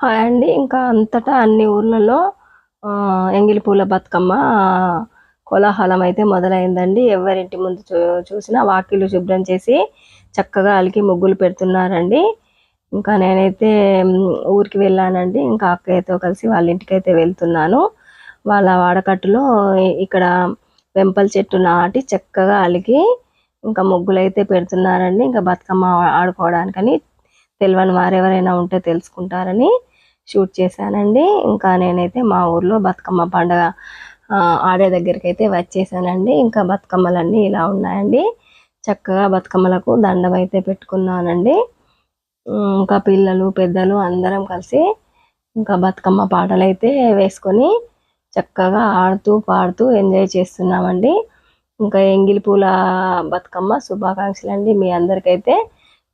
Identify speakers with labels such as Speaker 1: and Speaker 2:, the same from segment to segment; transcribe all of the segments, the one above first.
Speaker 1: Hi అండి ఇంకా అంతటా అన్ని ఊర్లలో ఎంగిలి పూల బతుకమ్మ కోలాహలం అయితే మొదలైందండి. ఎవరింటి ముందు చూ చూసినా వాకిలు శుభ్రం చేసి చక్కగా అలికి ముగ్గులు పెడుతున్నారండి. ఇంకా నేనైతే ఊరికి వెళ్ళానండి. ఇంకా అక్కయ్యతో కలిసి వాళ్ళ ఇంటికి అయితే వెళ్తున్నాను. వాళ్ళ వాడకట్టులో ఇక్కడ వెంపల చెట్టు నాటి చక్కగా అలికి ఇంకా ముగ్గులు అయితే పెడుతున్నారండి. ఇంకా బతుకమ్మ ఆడుకోవడానికని తెలియని వారు ఎవరైనా ఉంటే తెలుసుకుంటారని. షూట్ చేశానండి. ఇంకా నేనైతే మా ఊర్లో బతుకమ్మ పండుగ ఆడే దగ్గరికి అయితే వచ్చేసానండి. ఇంకా బతుకమ్మలన్నీ ఇలా ఉన్నాయండి. చక్కగా బతుకమ్మలకు దండం అయితే పెట్టుకున్నానండి. ఇంకా పిల్లలు పెద్దలు అందరం కలిసి ఇంకా బతుకమ్మ పాటలు అయితే వేసుకొని చక్కగా ఆడుతూ పాడుతూ ఎంజాయ్ చేస్తున్నామండి. ఇంకా ఎంగిలి పూల బతుకమ్మ శుభాకాంక్షలు అండి మీ అందరికైతే.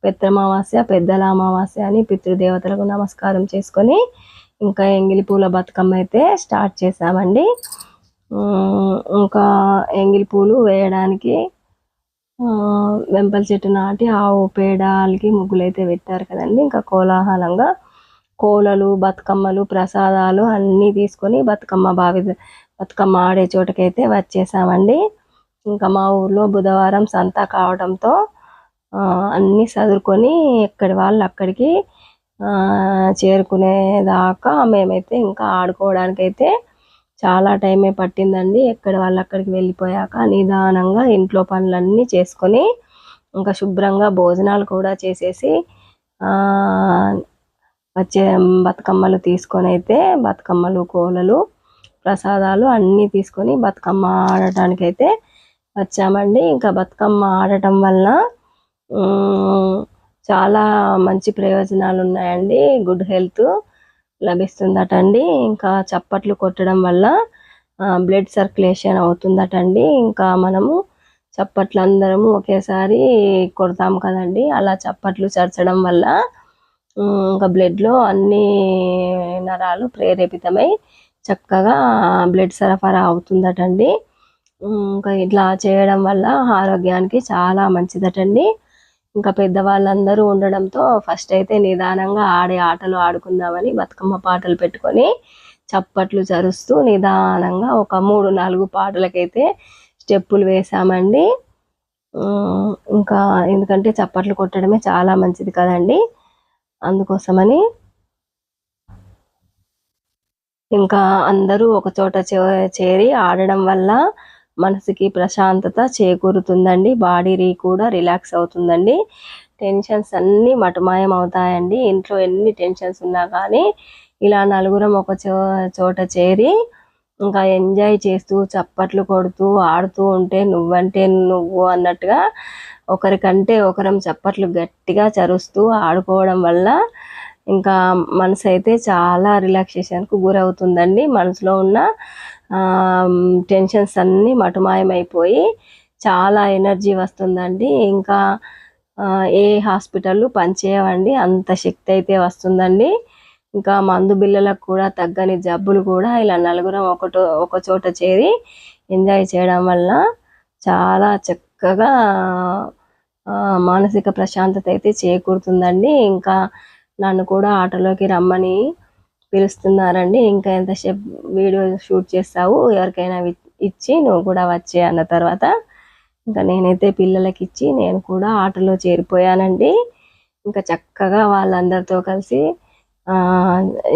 Speaker 1: పెద్దమావాస్య పెద్దల అమావాస్య అని పితృదేవతలకు నమస్కారం చేసుకొని ఇంకా ఎంగిలి పూల బతుకమ్మ అయితే స్టార్ట్ చేసామండి ఇంకా ఎంగిలి పూలు వేయడానికి వెంపల చెట్టు నాటి ఆవు పేడాలకి ముగ్గులు అయితే పెట్టారు కదండి. ఇంకా కోలాహలంగా కోలలు బతుకమ్మలు ప్రసాదాలు అన్నీ తీసుకొని బతుకమ్మ బావి బతుకమ్మ ఆడే చోటకైతే వచ్చేసామండి. ఇంకా మా ఊర్లో బుధవారం సంత కావడంతో అన్నీ చదువుకొని ఎక్కడి వాళ్ళు అక్కడికి చేరుకునేదాకా మేమైతే ఇంకా ఆడుకోవడానికైతే చాలా టైమే పట్టిందండి. ఎక్కడి వాళ్ళు అక్కడికి వెళ్ళిపోయాక నిదానంగా ఇంట్లో పనులన్నీ చేసుకొని ఇంకా శుభ్రంగా భోజనాలు కూడా చేసేసి వచ్చే బతుకమ్మలు తీసుకొని అయితే బతుకమ్మలు కోలలు ప్రసాదాలు అన్నీ తీసుకొని బతుకమ్మ ఆడటానికైతే వచ్చామండి. ఇంకా బతుకమ్మ ఆడటం వల్ల చాలా మంచి ప్రయోజనాలు ఉన్నాయండి గుడ్ హెల్త్ లభిస్తుందటండి. ఇంకా చప్పట్లు కొట్టడం వల్ల బ్లడ్ సర్క్యులేషన్ అవుతుందటండి. ఇంకా మనము చప్పట్లు అందరము ఒకేసారి కొడతాం కదండి. అలా చప్పట్లు చరచడం వల్ల ఇంకా బ్లడ్లో అన్ని నరాలు ప్రేరేపితమై చక్కగా బ్లడ్ సరఫరా అవుతుందటండి. ఇంకా ఇట్లా చేయడం వల్ల ఆరోగ్యానికి చాలా మంచిదటండి. ఇంకా పెద్దవాళ్ళందరూ ఉండడంతో ఫస్ట్ అయితే నిదానంగా ఆడే ఆటలు ఆడుకుందామని బతుకమ్మ పాటలు పెట్టుకొని చప్పట్లు చరుస్తూ నిదానంగా ఒక మూడు నాలుగు పాటలకైతే స్టెప్పులు వేసామండి ఇంకా ఎందుకంటే చప్పట్లు కొట్టడమే చాలా మంచిది కదండి. అందుకోసమని ఇంకా అందరూ ఒక చోట చే- చేరి ఆడడం వల్ల మనసుకి ప్రశాంతత చేకూరుతుందండి. బాడీ రీ కూడా రిలాక్స్ అవుతుందండి. టెన్షన్స్ అన్నీ మటుమాయం అవుతాయండి. ఇంట్లో ఎన్ని టెన్షన్స్ ఉన్నా కానీ ఇలా నలుగురం ఒక చో చోట చేరి ఇంకా ఎంజాయ్ చేస్తూ చప్పట్లు కొడుతూ ఆడుతూ ఉంటే నువ్వంటే నువ్వు అన్నట్టుగా ఒకరికంటే ఒకరం చప్పట్లు గట్టిగా చరుస్తూ ఆడుకోవడం వల్ల ఇంకా మనసు అయితే చాలా రిలాక్సేషన్కు గురవుతుందండి. మనసులో ఉన్న టెన్షన్స్ అన్నీ మటుమాయమైపోయి చాలా ఎనర్జీ వస్తుందండి. ఇంకా ఏ హాస్పిటల్ పనిచేయవండి అంత శక్తి అయితే వస్తుందండి. ఇంకా మందు బిళ్ళలకు కూడా తగ్గని జబ్బులు కూడా ఇలా నలుగురం ఒకటో ఒక చోట చేరి ఎంజాయ్ చేయడం వల్ల చాలా చక్కగా మానసిక ప్రశాంతత అయితే చేకూరుతుందండి. ఇంకా నన్ను కూడా ఆటోలోకి రమ్మని పిలుస్తున్నారండి. ఇంకా ఎంతసేపు వీడియో షూట్ చేస్తావు? ఎవరికైనా ఇచ్చి నువ్వు కూడా వచ్చే అన్న తర్వాత ఇంకా నేనైతే పిల్లలకి ఇచ్చి నేను కూడా ఆటలో చేరిపోయానండి. ఇంకా చక్కగా వాళ్ళందరితో కలిసి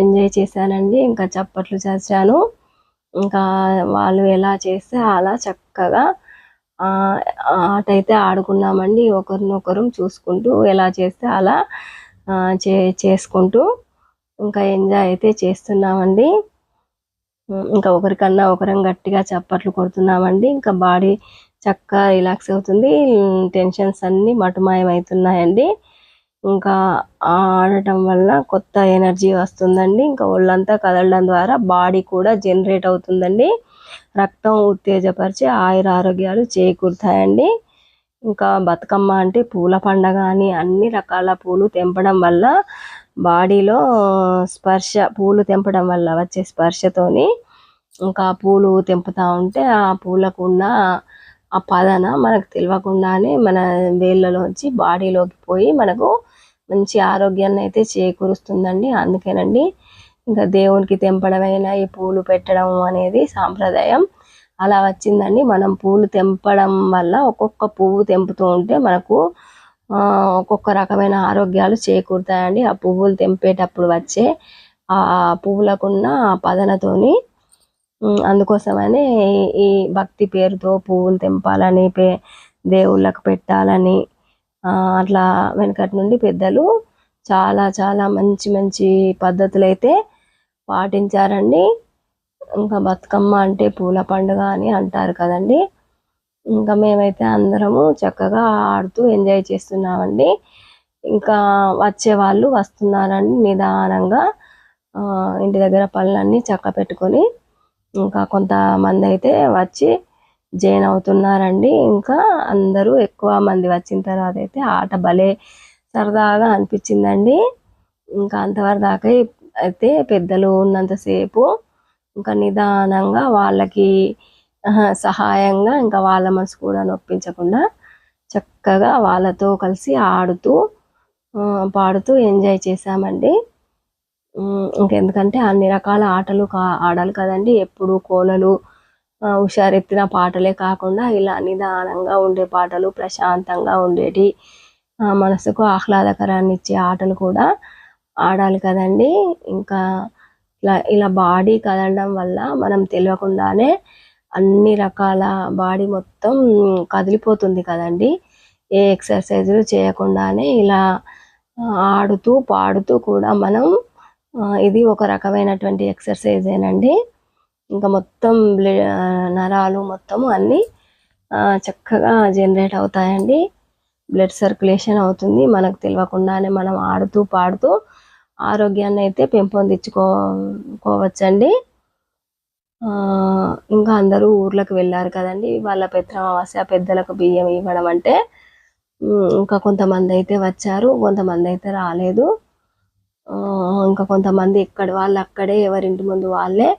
Speaker 1: ఎంజాయ్ చేశానండి. ఇంకా చప్పట్లు చేశాను ఇంకా వాళ్ళు ఎలా చేస్తే అలా చక్కగా ఆట అయితే ఆడుకున్నామండి. ఒకరినొకరు చూసుకుంటూ ఎలా చేస్తే అలా చే చేసుకుంటూ ఇంకా ఎంజాయ్ అయితే చేస్తున్నామండి. ఇంకా ఒకరికన్నా ఒకరం గట్టిగా చప్పట్లు కొడుతున్నామండి. ఇంకా బాడీ చక్కగా రిలాక్స్ అవుతుంది. టెన్షన్స్ అన్నీ మటుమాయం అవుతున్నాయండి ఇంకా ఆడటం వల్ల కొత్త ఎనర్జీ వస్తుందండి. ఇంకా ఒళ్ళంతా కదలడం ద్వారా బాడీ కూడా జనరేట్ అవుతుందండి. రక్తం ఉత్తేజపరిచి ఆయుర ఆరోగ్యాలు చేకూరుతాయండి. ఇంకా బతుకమ్మ అంటే పూల పండగ అని అన్ని రకాల పూలు తెంపడం వల్ల బాడీలో స్పర్శ పూలు తెంపడం వల్ల వచ్చే స్పర్శతోని ఇంకా పూలు తెంపుతూ ఉంటే ఆ పూలకు ఉన్న ఆ పదన మనకు తెలియకుండానే మన వేళ్ళలోంచి బాడీలోకి పోయి మనకు మంచి ఆరోగ్యాన్ని అయితే చేకూరుస్తుందండి. అందుకేనండి ఇంకా దేవునికి తెంపడమైనా ఈ పూలు పెట్టడం అనేది సాంప్రదాయం. అలా వచ్చిందండి. మనం పూలు తెంపడం వల్ల ఒక్కొక్క పువ్వు తెంపుతూ ఉంటే మనకు ఒక్కొక్క రకమైన ఆరోగ్యాలు చేకూరుతాయండి. ఆ పువ్వులు తెంపేటప్పుడు వచ్చే ఆ పువ్వులకున్న పదనతోని అందుకోసమని ఈ భక్తి పేరుతో పువ్వులు తెంపాలని పే దేవుళ్ళకు పెట్టాలని అట్లా వెనకటి నుండి పెద్దలు చాలా చాలా మంచి మంచి పద్ధతులు అయితే పాటించారండి. ఇంకా బతుకమ్మ అంటే పూల పండుగ అని అంటారు కదండి. ఇంకా మేమైతే అందరము చక్కగా ఆడుతూ ఎంజాయ్ చేస్తున్నామండి. ఇంకా వచ్చే వాళ్ళు వస్తున్నారండి నిదానంగా ఇంటి దగ్గర పనులన్నీ చక్క పెట్టుకొని ఇంకా కొంతమంది అయితే వచ్చి జాయిన్ అవుతున్నారండి. ఇంకా అందరూ ఎక్కువ మంది వచ్చిన తర్వాత అయితే ఆట భలే సరదాగా అనిపించిందండి. ఇంకా అంతవరకు దాకా అయితే పెద్దలు ఉన్నంతసేపు ఇంకా నిదానంగా వాళ్ళకి సహాయంగా ఇంకా వాళ్ళ మనసు కూడా నొప్పించకుండా చక్కగా వాళ్ళతో కలిసి ఆడుతూ పాడుతూ ఎంజాయ్ చేశామండి. ఇంకెందుకంటే అన్ని రకాల ఆటలు కా ఆడాలి కదండి. ఎప్పుడు కోలలు హుషారెత్తిన పాటలే కాకుండా ఇలా నిదానంగా ఉండే పాటలు ప్రశాంతంగా ఉండేటి మనసుకు ఆహ్లాదకరాన్ని ఇచ్చే ఆటలు కూడా ఆడాలి కదండి. ఇంకా ఇలా ఇలా బాడీ కదలడం వల్ల మనం తెలియకుండానే అన్ని రకాల బాడీ మొత్తం కదిలిపోతుంది కదండి. ఏ ఎక్సర్సైజులు చేయకుండానే ఇలా ఆడుతూ పాడుతూ కూడా మనం ఇది ఒక రకమైనటువంటి ఎక్సర్సైజేనండి. ఇంకా మొత్తం నరాలు మొత్తం అన్నీ చక్కగా జనరేట్ అవుతాయండి. బ్లడ్ సర్క్యులేషన్ అవుతుంది. మనకు తెలియకుండానే మనం ఆడుతూ పాడుతూ ఆరోగ్యాన్ని అయితే పెంపొందించుకోవచ్చండి ఇంకా అందరూ ఊర్లకు వెళ్ళారు కదండి. వాళ్ళ పెత్రమావాస్య పెద్దలకు బియ్యం ఇవ్వడం అంటే ఇంకా కొంతమంది అయితే వచ్చారు కొంతమంది అయితే రాలేదు. ఇంకా కొంతమంది ఇక్కడ వాళ్ళు అక్కడే ఎవరింటి ముందు వాళ్ళే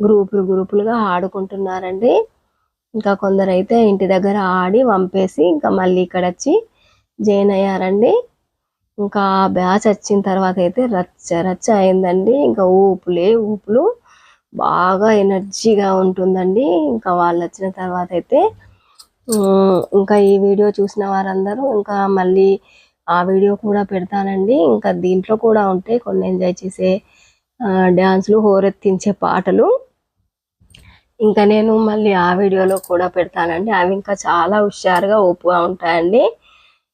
Speaker 1: గ్రూపులు గ్రూపులుగా ఆడుకుంటున్నారండి. ఇంకా కొందరు అయితే ఇంటి దగ్గర ఆడి పంపేసి ఇంకా మళ్ళీ ఇక్కడ వచ్చి జాయిన్ అయ్యారండి. ఇంకా బ్యాచ్ వచ్చిన తర్వాత అయితే రచ్చ రచ్చ అయిందండి. ఇంకా ఊపులే ఊపులు. బాగా ఎనర్జీగా ఉంటుందండి. ఇంకా వాళ్ళు వచ్చిన తర్వాత అయితే ఇంకా ఈ వీడియో చూసిన వారందరూ ఇంకా మళ్ళీ ఆ వీడియో కూడా పెడతానండి. ఇంకా దీంట్లో కూడా ఉంటాయి కొన్ని ఎంజాయ్ చేసే డ్యాన్స్లు హోరెత్తించే పాటలు. ఇంకా నేను మళ్ళీ ఆ వీడియోలో కూడా పెడతానండి. అవి ఇంకా చాలా హుషారుగా ఓపుగా ఉంటాయండి.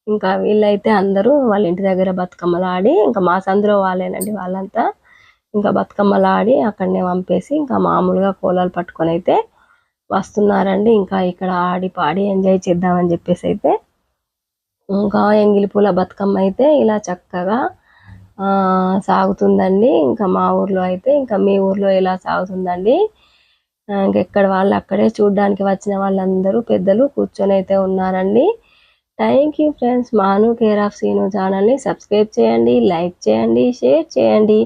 Speaker 1: ఇంకా వీళ్ళైతే అందరూ వాళ్ళ ఇంటి దగ్గర బతుకమ్మలు ఆడి ఇంకా మా సందులో వాళ్ళేనండి వాళ్ళంతా. ఇంకా బతుకమ్మలు ఆడి అక్కడనే పంపేసి ఇంకా మామూలుగా కోలాలు పట్టుకొని అయితే వస్తున్నారండి. ఇంకా ఇక్కడ ఆడి పాడి ఎంజాయ్ చేద్దామని చెప్పేసి అయితే ఇంకా ఎంగిలి పూల బతుకమ్మ అయితే ఇలా చక్కగా సాగుతుందండి. ఇంకా మా ఊర్లో అయితే ఇంకా మీ ఊర్లో ఇలా సాగుతుందండి? ఇంకెక్కడ వాళ్ళు అక్కడే చూడడానికి వచ్చిన వాళ్ళందరూ పెద్దలు కూర్చొని అయితే ఉన్నారండి. Thank you friends Manu care of Seenu ఛానల్ని సబ్స్క్రైబ్ చేయండి లైక్ చేయండి షేర్ చేయండి.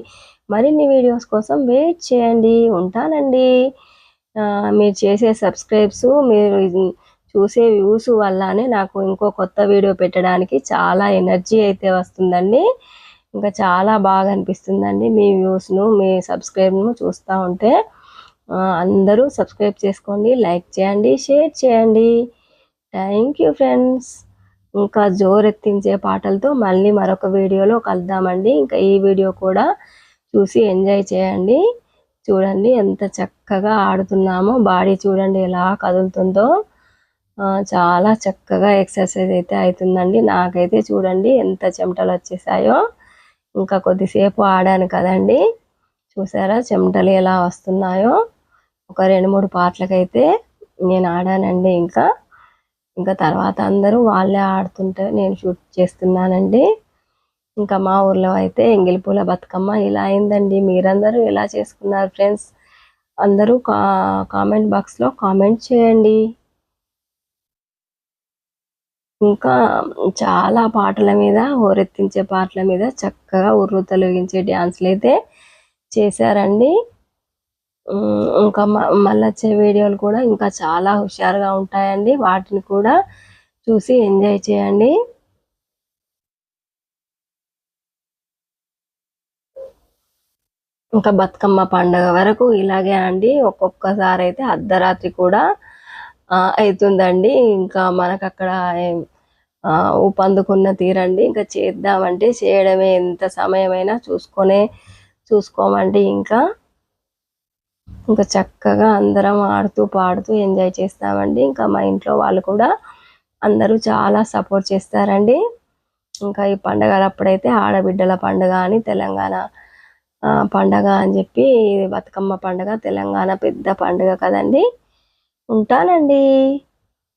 Speaker 1: మరిన్ని వీడియోస్ కోసం వెయిట్ చేయండి ఉంటానండి. మీరు చేసే సబ్స్క్రైబ్స్ మీరు చూసే వ్యూస్ వల్లనే నాకు ఇంకో కొత్త వీడియో పెట్టడానికి చాలా ఎనర్జీ అయితే వస్తుందండి. ఇంకా చాలా బాగా అనిపిస్తుందండి మీ వ్యూస్ను మీ సబ్స్క్రైబ్ను చూస్తూ ఉంటే. అందరూ సబ్స్క్రైబ్ చేసుకోండి లైక్ చేయండి షేర్ చేయండి. Thank you friends. ఇంకా జోరెత్తించే పాటలతో మళ్ళీ మరొక వీడియోలో కలుద్దామండి. ఇంకా ఈ వీడియో కూడా చూసి ఎంజాయ్ చేయండి. చూడండి ఎంత చక్కగా ఆడుతున్నామో. బాడీ చూడండి ఎలా కదులుతుందో. చాలా చక్కగా ఎక్సర్సైజ్ అయితే అవుతుందండి. నాకైతే చూడండి ఎంత చెమటలు వచ్చేసాయో. ఇంకా కొద్దిసేపు ఆడాను కదండి. చూసారా చెమటలు ఎలా వస్తున్నాయో. ఒక రెండు మూడు పాటలకైతే నేను ఆడానండి ఇంకా. ఇంకా తర్వాత అందరూ వాళ్ళే ఆడుతుంటే నేను షూట్ చేస్తున్నానండి. ఇంకా మా ఊర్లో అయితే ఎంగిలిపూల బతుకమ్మ ఇలా అయిందండి. మీరందరూ ఎలా చేసుకున్నారు ఫ్రెండ్స్? అందరూ కా కామెంట్ బాక్స్లో కామెంట్ చేయండి. ఇంకా చాలా పాటల మీద హోరెత్తించే పాటల మీద చక్కగా ఉర్రు తొలగించే డ్యాన్స్లు అయితే చేశారండి. ఇంకా మళ్ళీ వచ్చే వీడియోలు కూడా ఇంకా చాలా హుషారుగా ఉంటాయండి. వాటిని కూడా చూసి ఎంజాయ్ చేయండి. ఇంకా బతుకమ్మ పండగ వరకు ఇలాగే అండి. ఒక్కొక్కసారి అయితే అర్ధరాత్రి కూడా అవుతుందండి ఇంకా మనకు అక్కడ ఊపందుకున్న తీరండి. ఇంకా చేద్దామంటే చేయడమే ఎంత సమయమైనా చూసుకొనే చూసుకోమండి ఇంకా. ఇంకా చక్కగా అందరం ఆడుతూ పాడుతూ ఎంజాయ్ చేస్తామండి. ఇంకా మా ఇంట్లో వాళ్ళు కూడా అందరూ చాలా సపోర్ట్ చేస్తారండి. ఇంకా ఈ పండగలప్పుడైతే ఆడబిడ్డల పండుగ అని తెలంగాణ పండగ అని చెప్పి బతుకమ్మ పండగ తెలంగాణ పెద్ద పండుగ కదండి. ఉంటానండి.